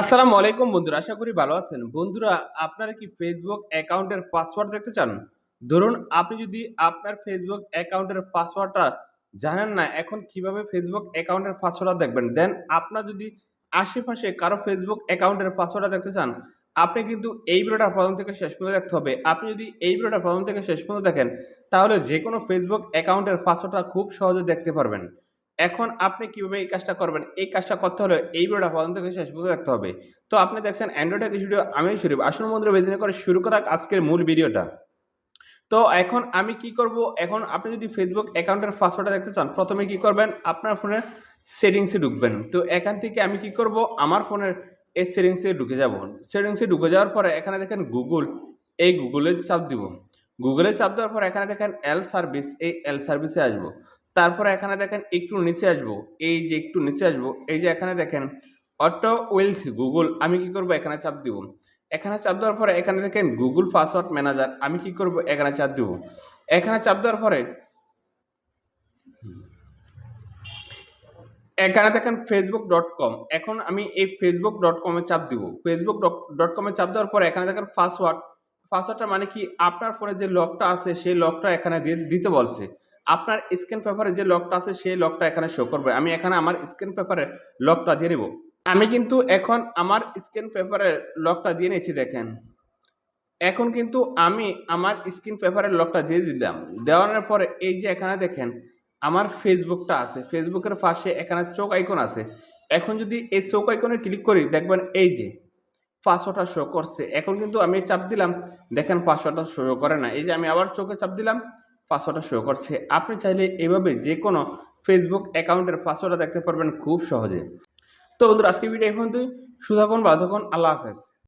আসসালামু আলাইকুম বন্ধুরা, আশা করি ভালো আছেন। বন্ধুরা, আপনারা কি ফেসবুক অ্যাকাউন্টের পাসওয়ার্ড দেখতে চান? ধরুন, আপনি যদি আপনার ফেসবুক অ্যাকাউন্টের পাসওয়ার্ডটা জানেন না, এখন কীভাবে ফেসবুক অ্যাকাউন্টের পাসওয়ার্ডটা দেখবেন? দেন আপনার যদি আশেপাশে কারও ফেসবুক অ্যাকাউন্টের পাসওয়ার্ডটা দেখতে চান, আপনি কিন্তু এই ভিডিওটা প্রথম থেকে শেষ পর্যন্ত দেখতে হবে। আপনি যদি এই ভিডিওটা প্রথম থেকে শেষ পর্যন্ত দেখেন, তাহলে যে কোনো ফেসবুক অ্যাকাউন্টের পাসওয়ার্ডটা খুব সহজে দেখতে পারবেন। এখন আপনি কীভাবে এই কাজটা করবেন? এই কাজটা করতে হলে এই ভিডিওটা প্রথম থেকে শেষ পর্যন্ত দেখতে হবে। তো আপনি দেখছেন অ্যান্ড্রয়েড কিছু ভিডিও আমি শরীফ আসল মন্দির বেদিনে করে শুরু করা আজকের মূল ভিডিওটা। তো এখন আমি কি করব? এখন আপনি যদি ফেসবুক অ্যাকাউন্টের পাসওয়ার্ডটা দেখতে চান, প্রথমে কি করবেন? আপনার ফোনের সেটিংসে ঢুকবেন। তো এখান থেকে আমি কি করব? আমার ফোনের এই সেটিংসে ঢুকে যাব। সেটিংসে ঢুকে যাওয়ার পরে এখানে দেখেন গুগল এই গুগলে চাপ দিব। গুগলে চাপ দেওয়ার পর এখানে দেখেন এল সার্ভিস এই এল সার্ভিসে আসব। তারপরে এখানে দেখেন একটু নিচে আসব। এই যে একটু নিচে আসব, এই যে এখানে দেখেন অটো ওয়েলথ গুগল, আমি কি করব? এখানে চাপ দিব। এখানে চাপ দেওয়ার পরে এখানে দেখেন গুগল পাসওয়ার্ড ম্যানেজার, আমি কি করব? এখানে চাপ দিব। এখানে চাপ দেওয়ার পরে এখানে দেখেন ফেসবুক ডট কম এখন আমি এই ফেসবুক ডট কমে চাপ দিব। ফেসবুক ডট কমে চাপ দেওয়ার পরে এখানে দেখেন পাসওয়ার্ড, পাসওয়ার্ডটা মানে কি? আপনার ফোনে যে লকটা আছে, সেই লকটা এখানে দিয়ে, দিতে বলছে। আপনার স্ক্যান পেপারে যে লকটা আছে, সেই লকটা এখানে শো করবে। আমি এখানে আমার স্ক্যান পেপারে লকটা দিয়ে নেব। আমি কিন্তু এখন আমার স্ক্যান পেপারের লকটা দিয়ে নিয়েছি, দেখেন। এখন কিন্তু আমি আমার স্ক্রিন পেপারের লকটা দিয়ে দিলাম। দেওয়ানোর পরে এই যে এখানে দেখেন, আমার ফেসবুকটা আছে। ফেসবুকের পাশে এখানে চোখ আইকন আছে। এখন যদি এই চোখ আইকনে ক্লিক করি, দেখবেন এই যে পাঁচশোটা শো করছে। এখন কিন্তু আমি চাপ দিলাম, দেখেন পাঁচশোটা শো করে না এই যে আমি আবার চোখে চাপ দিলাম পাসওয়ার্ডটা শো করছে। আপনি চাইলে এভাবে যে কোনো ফেসবুক অ্যাকাউন্টের পাসওয়ার্ডটা দেখতে পারবেন খুব সহজে। তো বন্ধুরা আজকে ভিডিও এখন তুই সুধাকন, বাধকন, আল্লাহ হাফেজ।